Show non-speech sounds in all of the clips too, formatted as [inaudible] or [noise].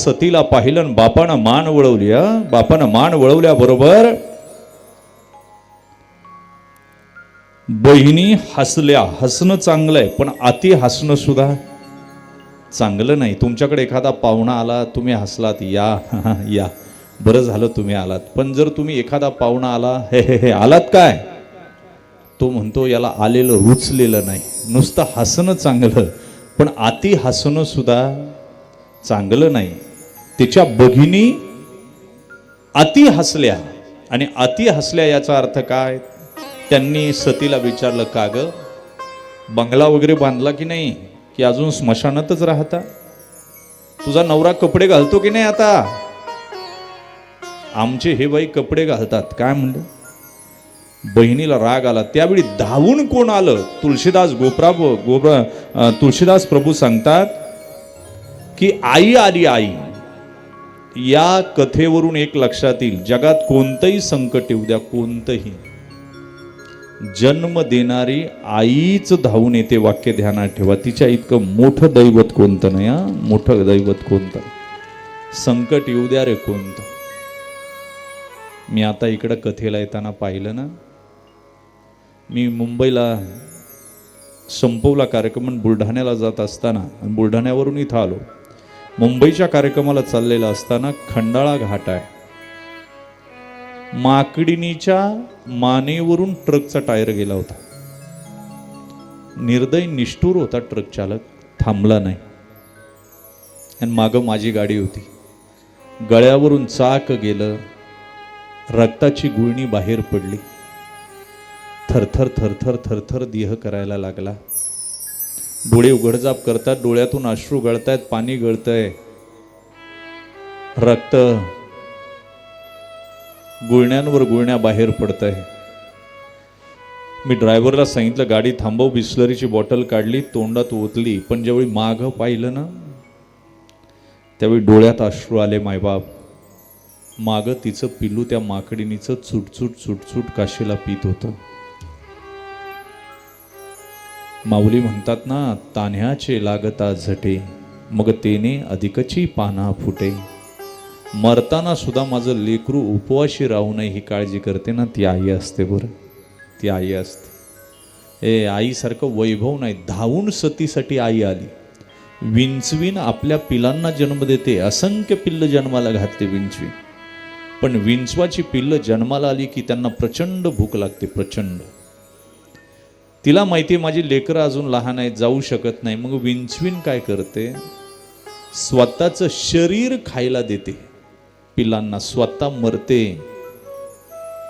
सतीला पाहिलं आणि बापानं मान वळवली हं? बापानं मान वळवल्याबरोबर बहिणी हसल्या. हसणं चांगलं आहे पण अति हसणं सुद्धा चांगलं नाही. तुमच्याकडे एखादा पाहुणा आला तुम्ही हसलात या [laughs] या. बरं झालं तुम्ही आलात. पण जर तुम्ही एखादा पाहुणा आला हे हे हे आलात काय? तो म्हणतो याला आलेलं रुचलेलं नाही. नुसतं हसणं चांगलं पण अति हसणं सुद्धा चांगलं नाही. तिच्या भगिनी अति हसल्या. आणि अति हसल्या याचा अर्थ काय? त्यांनी सतीला विचारलं का ग? बंगला वगैरे बांधला की नाही? की अजून स्मशानातच राहता? तुझा नवरा कपडे घालतो की नाही आता? आमचे हे बाई कपडे घालतात. काय म्हणलं? बहिणीला राग आला. त्यावेळी धावून कोण आलं? तुळशीदास गोप्रा गोप्रा तुळशीदास प्रभू सांगतात की आई आली आई. या कथेवरून एक लक्षात येईल. जगात कोणतंही संकट येऊ द्या कोणतंही. जन्म देणारी आईच धावून येते वाक्य ध्यानात ठेवा. तिच्या इतकं मोठं दैवत कोणतं नाही हा मोठं दैवत कोणतं? संकट येऊ द्या रे कोणतं? मी आता इकडं कथेला येताना पाहिलं ना मी मुंबईला संपवला कार्यक्रम बुलढाण्याला जात असताना बुलढाण्यावरून इथं आलो. मुंबईच्या कार्यक्रमाला चाललेला असताना खंडाळा घाट आहे. माकडिनीच्या मानेवरून ट्रकचा टायर गेला होता. निर्दय निष्ठूर होता ट्रक चालक थांबला नाही. आणि मागं माझी गाडी होती. गळ्यावरून चाक गेलं रक्ताची गुळणी बाहेर पडली. थरथर थरथर थरथर देह करायला लागला. डोळे उघडजाप करतात डोळ्यातून अश्रू गळतायत पाणी गळतंय. रक्त गुळण्यांवर गुळण्या बाहेर पडत आहे मी ड्रायव्हरला सांगितलं गाडी थांबव बिस्लरीची बॉटल काढली तोंडात ओतली पण ज्यावेळी मागं पाहिलं ना त्यावेळी डोळ्यात अश्रू आले मायबाप. मागं तिचं पिल्लू त्या माकडिनीचं चुटचुट चुटचुट काशीला पित होतं. माऊली म्हणतात ना तान्ह्याचे लागता झटे मग तेने अधिकची पाना फुटे. मरताना सुद्धा माझं लेकरू उपवाशी राहू नये ही काळजी करते ना ती आई असते बरं. ती आई असते. ए आईसारखं वैभव नाही धावून सतीसाठी आई आली. विंचवीन आपल्या पिलांना जन्म देते असंख्य पिल्ल जन्माला घातले विंचवीन. पण विंचवाची पिल्ल जन्माला आली की त्यांना प्रचंड भूक लागते प्रचंड. तिला माहिती आहे माझी लेकरं अजून लहान आहेत जाऊ शकत नाही. मग विंचवीन काय करते? स्वतःचं शरीर खायला देते. पिलांना स्वतः मरते.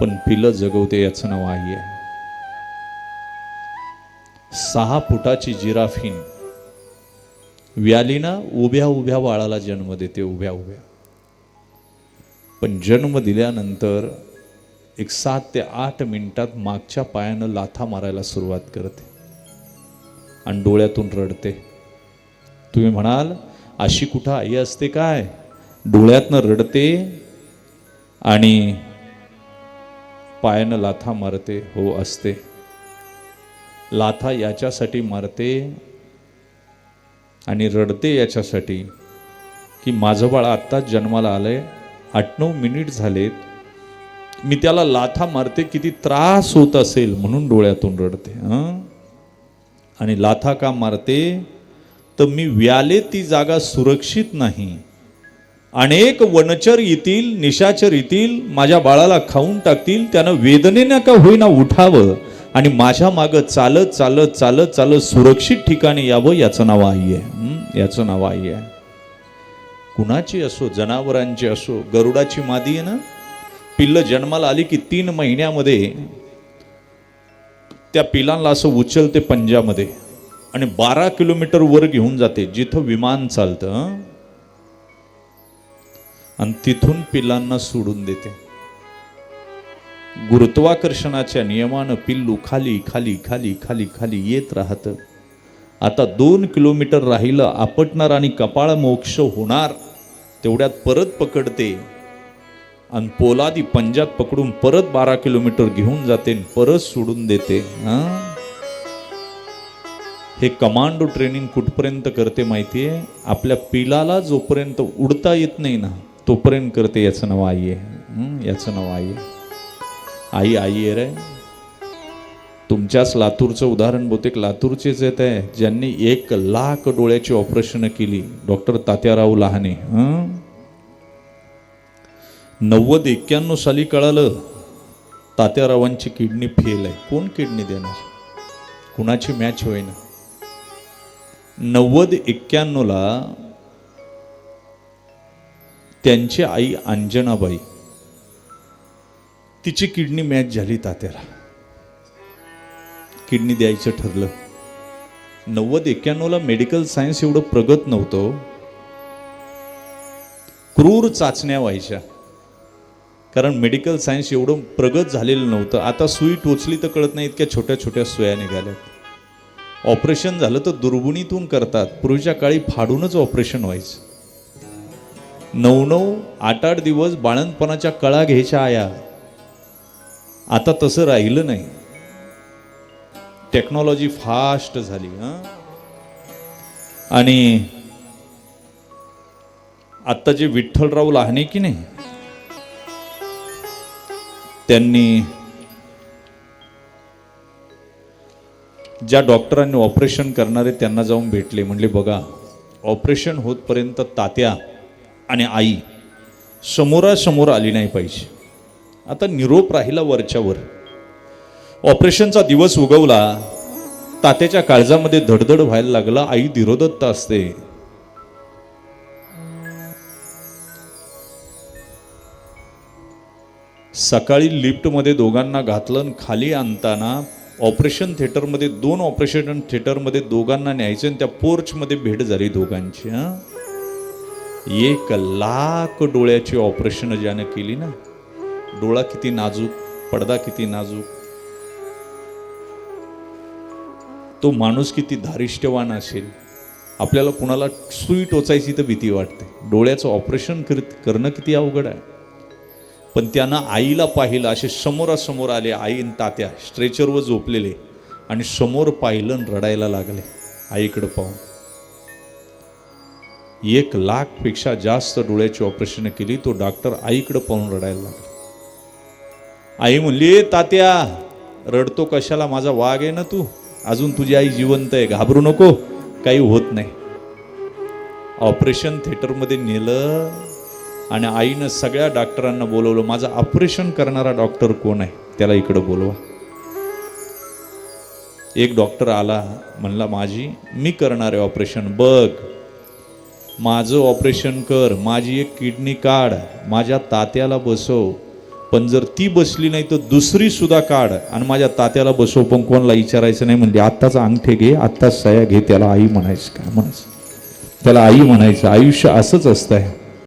पण पिलं जगवते याचं नाव आई आहे. सहा फुटाची जिराफीन व्यालीना उभ्या उभ्या बाळाला जन्म देते उभ्या उभ्या. पण जन्म दिल्यानंतर एक सात ते आठ मिनिटात मागच्या पायानं लाथा मारायला सुरुवात करते. आणि डोळ्यातून रडते. तुम्ही म्हणाल अशी कुठं आई असते काय? डोळ्यातनं रडते आणि पायानं लाथा मारते हो असते. लाथा याच्यासाठी मारते आणि रडते याच्यासाठी की माझं बाळ आत्ताच जन्माला आलंय. आठ नऊ मिनिट झालेत. मी त्याला लाथा मारते किती त्रास होत असेल म्हणून डोळ्यातून रडते आणि लाथा का मारते? तर मी व्याले ती जागा सुरक्षित नाही. अनेक वनचर येतील निशाचर येतील माझ्या बाळाला खाऊन टाकतील त्यानं वेदनेनं का होईना उठावं आणि माझ्या मागं चालत चालत चालत चालत सुरक्षित ठिकाणी यावं याचं नाव आई आहे याचं नाव आई आहे. कुणाची असो जनावरांची असो गरुडाची मादी आहे ना? पिल्ल जन्माला आली की तीन महिन्यामध्ये त्या पिलांना असं उचलते पंजामध्ये आणि बारा किलोमीटर वर घेऊन जाते जिथं विमान चालतं. आणि तिथून पिलांना सोडून देते. गुरुत्वाकर्षणाच्या नियमानं पिल्लू खाली खाली खाली खाली खाली येत राहतं. आता दोन किलोमीटर राहिलं आपटणार आणि कपाळ मोक्ष होणार तेवढ्यात परत पकडते. आणि पोलादी पंजात पकडून परत बारा किलोमीटर घेऊन जाते आणि परत सोडून देते हा? हे कमांडो ट्रेनिंग कुठपर्यंत करते माहिती आहे आपल्या पिलाला जोपर्यंत उडता येत नाही ना तोपर्यंत करते याचं नाव आई आहे. याचं नाव आई आहे. आई आई आहे रे. तुमच्याच लातूरचं उदाहरण बहुतेक लातूरचेच येत आहे ज्यांनी एक लाख डोळ्याची ऑपरेशन केली डॉक्टर तात्याराव लहाने. नव्वद एक्क्याण्णव साली कळालं. तात्यारावांची किडनी फेल आहे. कोण किडनी देणार? कुणाची मॅच होईना. नव्वद एक्क्याण्णवला त्यांची आई अंजनाबाई तिची किडनी मॅच झाली तात्याला. किडनी द्यायचं ठरलं. नव्वद एक्क्याण्णवला मेडिकल सायन्स एवढं प्रगत नव्हतं. क्रूर चाचण्या व्हायच्या. कारण मेडिकल सायन्स एवढं प्रगत झालेलं नव्हतं. आता सुई टोचली तर कळत नाही इतक्या छोट्या छोट्या सुया निघाल्यात. ऑपरेशन झालं तर दुर्गुणीतून करतात. पूर्वीच्या काळी फाडूनच ऑपरेशन व्हायचं. नऊ नऊ आठ आठ दिवस बाळणपणाच्या कळा घ्यायच्या आया. आता तसं राहिलं नाही. टेक्नॉलॉजी फास्ट झाली हां? आणि आत्ता जे विठ्ठलराव लहाने की नाही? त्यांनी ज्या डॉक्टरांनी ऑपरेशन करणारे त्यांना जाऊन भेटले. म्हणले बघा ऑपरेशन होतपर्यंत तात्या आणि आई समोरासमोर आली नाही पाहिजे. आता निरोप राहिला वरच्यावर. ऑपरेशनचा दिवस उगवला. तात्याच्या काळजामध्ये धडधड व्हायला लागला. आई धीरोदत्त असते. सकाळी लिफ्टमध्ये दोघांना घातलं आणि खाली आणताना ऑपरेशन थिएटरमध्ये दोन ऑपरेशन थिएटरमध्ये दोघांना न्यायचं आणि त्या पोर्चमध्ये भेट झाली दोघांची एक लाख डोळ्याची ऑपरेशन ज्यानं केली ना डोळा किती नाजूक पडदा किती नाजूक. तो माणूस किती धारिष्ट्यवान असेल. आपल्याला कुणाला सुई टोचायची तर भीती वाटते. डोळ्याचं ऑपरेशन कर करणं किती अवघड आहे. पण त्यानं आईला पाहिलं असे समोरासमोर आले आई आणि तात्या स्ट्रेचरवर झोपलेले आणि समोर पाहिलं आणि रडायला लागले. आईकडं पाहून. एक लाखपेक्षा जास्त डोळ्याची ऑपरेशन केली तो डॉक्टर आईकडं पाहून रडायला लागला. आई म्हणली तात्या रडतो कशाला? माझा वाघ आहे ना तू? अजून तुझी आई जिवंत आहे घाबरू नको काही होत नाही. ऑपरेशन थिएटरमध्ये नेलं आणि आईनं सगळ्या डॉक्टरांना बोलवलं माझं ऑपरेशन करणारा डॉक्टर कोण आहे? त्याला इकडं बोलवा. एक डॉक्टर आला म्हणला माझी मी करणार आहे ऑपरेशन बघ. माझं ऑपरेशन कर. माझी एक किडनी काढ. माझ्या तात्याला बसव. पण जर ती बसली नाही तर दुसरी सुद्धा काढ. आणि माझ्या तात्याला बसव. पण कोणाला विचारायचं नाही म्हणजे आत्ताच अंगठे घे आत्ताच सया घे. त्याला आई म्हणायचं काय म्हणायचं? त्याला आई म्हणायचं आयुष्य असंच असतंय.